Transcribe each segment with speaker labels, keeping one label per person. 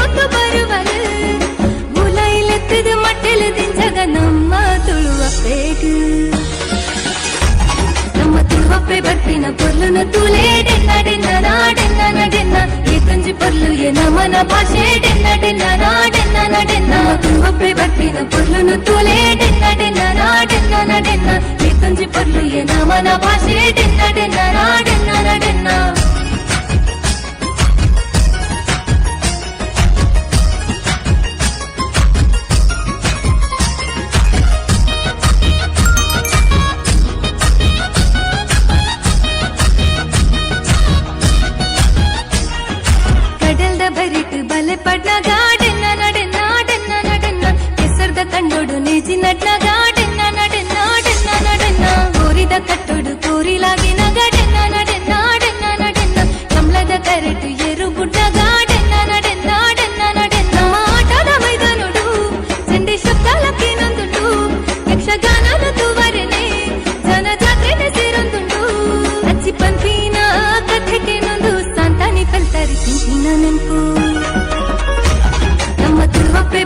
Speaker 1: ಪಚ್ಚೆ ದೀವತ್ತು ಬರುವಲು ಮುಲೈಲೆತ್ತದು ಮಟ್ಟೆಲು ದಿಂಜಗ ನಮ್ಮ ತುಳುವ ಪೇಟು ನಮ್ಮ ತುಳುವಪ್ಪೆ ಬರ್ಪಿನ ಪೊರ್ಲುನ ತುಲೆ ಡೆನ್ನ ಡೆನ್ನ ನಾಡೆನ್ನ ನಡೆನ್ನ ಈ ತುಂಜಿ ಪೊರ್ಲು ಎ ನಮನ ಭಾಷೆ ಡೆನ್ನ ಡೆನ್ನ ನಾಡೆನ್ನ ನಡೆನ್ನ ನಮ್ಮ ತುಳುವಪ್ಪೆ ಬರ್ಪಿನ ಪೊರ್ಲುನ ತುಲೆ ಡೆನ್ನ ಡೆನ್ನ ನಾಡೆನ್ನ ನಡೆನ್ನ ಈ ತುಂಜಿ ಪೊರ್ಲು ಎ ನಮನ ಭಾಷೆ ಡೆನ್ನ ಡೆನ್ನ ಬರಿಟ್ ಬಲೆ ಪಡ್ನ ಗಾಡೆನ್ನ ನಡೆನ್ನ ಡೆನ್ನ ನಡೆನ್ನ ಕೆಸರ್ದ ಕಂಡೋಡು ನೇಜಿ ನಡ್ನ ಗಾಡೆನ್ನ ನಡೆನ್ನ ಡೆನ್ನ ನಡೆನ್ನ ಕೋರಿದ ಕಟ್ಟೋಡು ಕೋರಿಲಾಗಿನ ಗಡೆನ್ನ ನಡೆನ್ನ ಡೆನ್ನ ನಡೆನ್ನ ಕಮಲದ ಕರೆಟು ಏರು ಗುಡ್ಡ ಗಾಡೆನ್ನ ನಡೆನ್ನ ಡೆನ್ನ ನಡೆನ್ನ ನಮ್ಮ ಆಟದ ಮೈದಾನೋಡು ಚಂಡಿ ಶಬ್ದಾಲಕ್ಕೆ ನಂದುಂಡು ಯಕ್ಷಗಾನದ ತೂವರೆನೆ ಜನ ಜಾತ್ರೆನೆ ಸೇರೊಂದುಂಡು ಅಚ್ಚಿ ಪಂಪಿನ ಕಥೆಗೆ ನೊಂದು ಸಂತಾನಿ ಪಲ್ತರಿ ತಿಂತಿನ ನೆನ್ಪು ನಮ್ಮ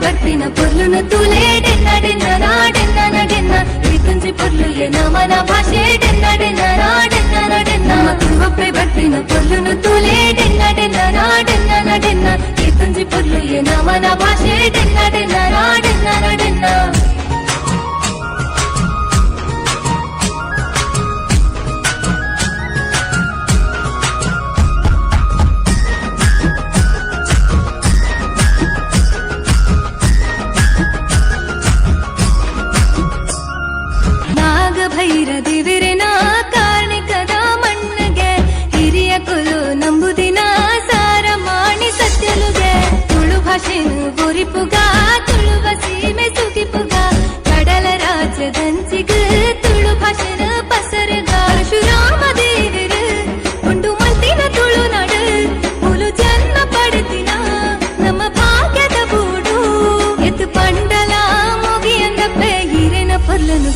Speaker 1: కట్టిన పొర్లును తూలే డెన్న డెన్న రా డెన్న నడెన్న ఇతుంచి పొర్లులే నమన భాషే డెన్న డెన్న రా డెన్న నడెన్న కువప్పై పట్టిన పొర్లును తూలే డెన్న డెన్న రా డెన్న నడెన్న ఇతుంచి పొర్లులే నమన భాషే డెన్న డెన్న రా నడెన్న ನಾಡೆನ್ನ ನಡೆನ್ನ ನಾಗಭೈರ ದಿವಿರಿನ ಕಾರ್ಣಿಕದ ಮಣ್ಣಗೆ ಹಿರಿಯ ಕುಲು ನಂಬುದಿನ ಸಾರ ಮಾಡಿ ಸತ್ಯಲುಗೆ ತುಳು ಭಾಷೆನು ಗುರಿಪುಗ ತುಳುವ ಸೀಮೆ ಸುಗಿಪುಗ ಕಡಲ ರಾಜ್ಯದಂಚಿಗ ತುಳು ಭಾಷೆನ ಪಸರಗ ಪರಶುರಾಮ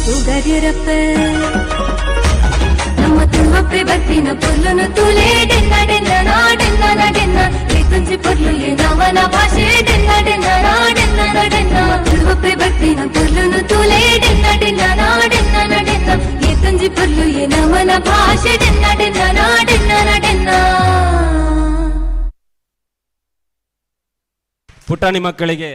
Speaker 1: ತೂಗರಿಯರಪ್ಪ ನಮ್ಮ ತಿಮ್ಮಪ್ಪೆ ಬರ್ತಿನ ಪೊಲ್ಲನ ತುಲೇ ಡೆನ್ನ ಡೆನ್ನ ನಾಡೆನ್ನ ನಡೆನ್ನ ಕುಂಚಿ ಪೊರ್ಲು ನವನ ಭಾಷೆ ಡೆನ್ನ ಡೆನ್ನ ನಾಡೆನ್ನ ನಡೆನ್ನ ತಿಮ್ಮಪ್ಪೆ ಬರ್ತಿನ ಪೊಲ್ಲನ ತುಲೇ ಡೆನ್ನ ಡೆನ್ನ ನಾಡೆನ್ನ ನಡೆನ್ನ ಕುಂಚಿ ಪೊರ್ಲು ನವನ ಭಾಷೆ ಡೆನ್ನ ಡೆನ್ನ ನಾಡೆನ್ನ ನಡೆನ್ನ
Speaker 2: ಪುಟಾಣಿ ಮಕ್ಕಳಿಗೆ